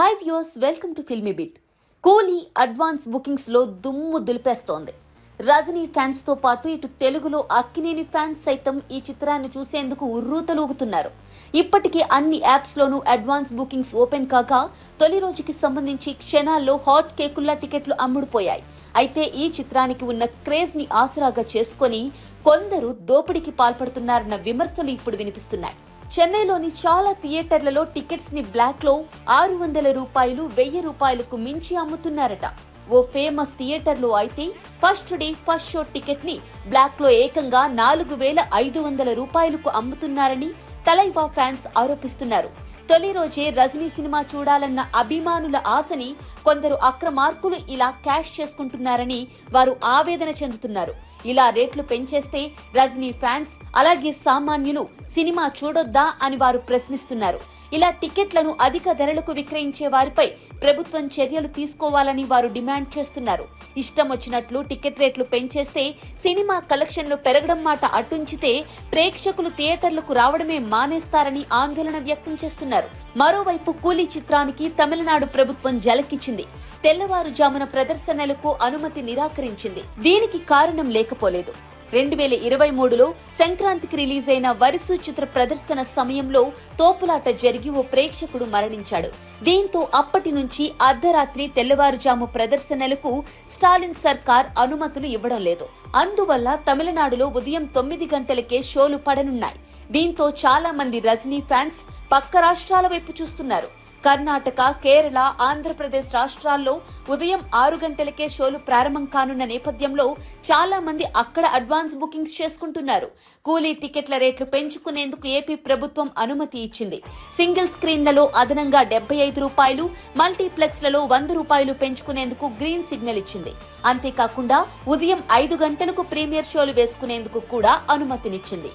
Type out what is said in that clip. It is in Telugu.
Hi viewers welcome to Filmi Beat. Coolie advance బుకింగ్స్లో దుమ్ము దులిపేస్తోంది. రజనీ ఫ్యాన్స్తో పాటు ఇటు తెలుగులో అక్కినేని ఫ్యాన్స్ సైతం ఈ చిత్రాన్ని చూసేందుకు ఉర్రూతలూగుతున్నారు. ఇప్పటికే అన్ని యాప్స్లోనూ అడ్వాన్స్ బుకింగ్స్ ఓపెన్ కాగా తొలి రోజుకి సంబంధించి క్షణాల్లో హాట్ కేకుల్లా టికెట్లు అమ్ముడుపోయాయి. అయితే ఈ చిత్రానికి ఉన్న క్రేజ్ని ఆసరాగా చేసుకొని కొందరు దోపిడీకి పాల్పడుతున్నారన్న విమర్శలు ఇప్పుడు వినిపిస్తున్నాయి. చెన్నైలోని చాలా థియేటర్లలో టికెట్స్ని బ్లాక్లో ఆరు వందల రూపాయలు వెయ్యి రూపాయలకు మించి అమ్ముతున్నారట. ఓ ఫేమస్ థియేటర్లో అయితే ఫస్ట్ డే ఫస్ట్ షో టికెట్ని బ్లాక్లో ఏకంగా నాలుగు వేల ఐదు వందల రూపాయలకు అమ్ముతున్నారని తలైవా ఫ్యాన్స్ ఆరోపిస్తున్నారు. తొలి రోజే రజనీ సినిమా చూడాలన్న అభిమానుల ఆశని కొందరు అక్రమార్కులు ఇలా క్యాష్ చేసుకుంటున్నారని వారు ఆవేదన చెందుతున్నారు. ఇలా రేట్లు పెంచేస్తే రజనీ ఫ్యాన్స్ అలాగే సామాన్యులు సినిమా చూడొద్దా అని వారు ప్రశ్నిస్తున్నారు. ఇలా టికెట్లను అధిక ధరలకు విక్రయించే వారిపై ప్రభుత్వం చర్యలు తీసుకోవాలని వారు డిమాండ్ చేస్తున్నారు. ఇష్టం వచ్చినట్లు టికెట్ రేట్లు పెంచేస్తే సినిమా కలెక్షన్లు పెరగడం మాట అటుంచితే ప్రేక్షకులు థియేటర్లకు రావడమే మానేస్తారని ఆందోళన వ్యక్తం చేస్తున్నారు. మరోవైపు కూలీ చిత్రానికి తమిళనాడు ప్రభుత్వం జలకిచ్చింది. తెల్లవారుజామున ప్రదర్శనలకు అనుమతి నిరాకరించింది. దీనికి కారణం లేకపోలేదు. రెండు వేల ఇరవై మూడులో సంక్రాంతికి రిలీజ్ అయిన వరుసు చిత్ర ప్రదర్శన సమయంలో తోపులాట జరిగి ఓ ప్రేక్షకుడు మరణించాడు. దీంతో అప్పటి నుంచి అర్ధరాత్రి తెల్లవారుజాము ప్రదర్శనలకు స్టాలిన్ సర్కార్ అనుమతులు ఇవ్వడం లేదు. అందువల్ల తమిళనాడులో ఉదయం తొమ్మిది గంటలకే షోలు పడనున్నాయి. దీంతో చాలా మంది రజనీ ఫ్యాన్స్ పక్క రాష్ట్రాల వైపు చూస్తున్నారు. కర్ణాటక కేరళ ఆంధ్రప్రదేశ్ రాష్ట్రాల్లో ఉదయం ఆరు గంటలకే షోలు ప్రారంభం కానున్న నేపథ్యంలో చాలా మంది అక్కడ అడ్వాన్స్ బుకింగ్స్ చేసుకుంటున్నారు. కూలీ టికెట్ల రేట్లు పెంచుకునేందుకు ఏపీ ప్రభుత్వం అనుమతి ఇచ్చింది. సింగిల్ స్క్రీన్లలో అదనంగా డెబ్బై ఐదు రూపాయలు మల్టీప్లెక్స్లలో వంద రూపాయలు పెంచుకునేందుకు గ్రీన్ సిగ్నల్ ఇచ్చింది. అంతేకాకుండా ఉదయం ఐదు గంటలకు ప్రీమియర్ షోలు వేసుకునేందుకు కూడా అనుమతినిచ్చింది.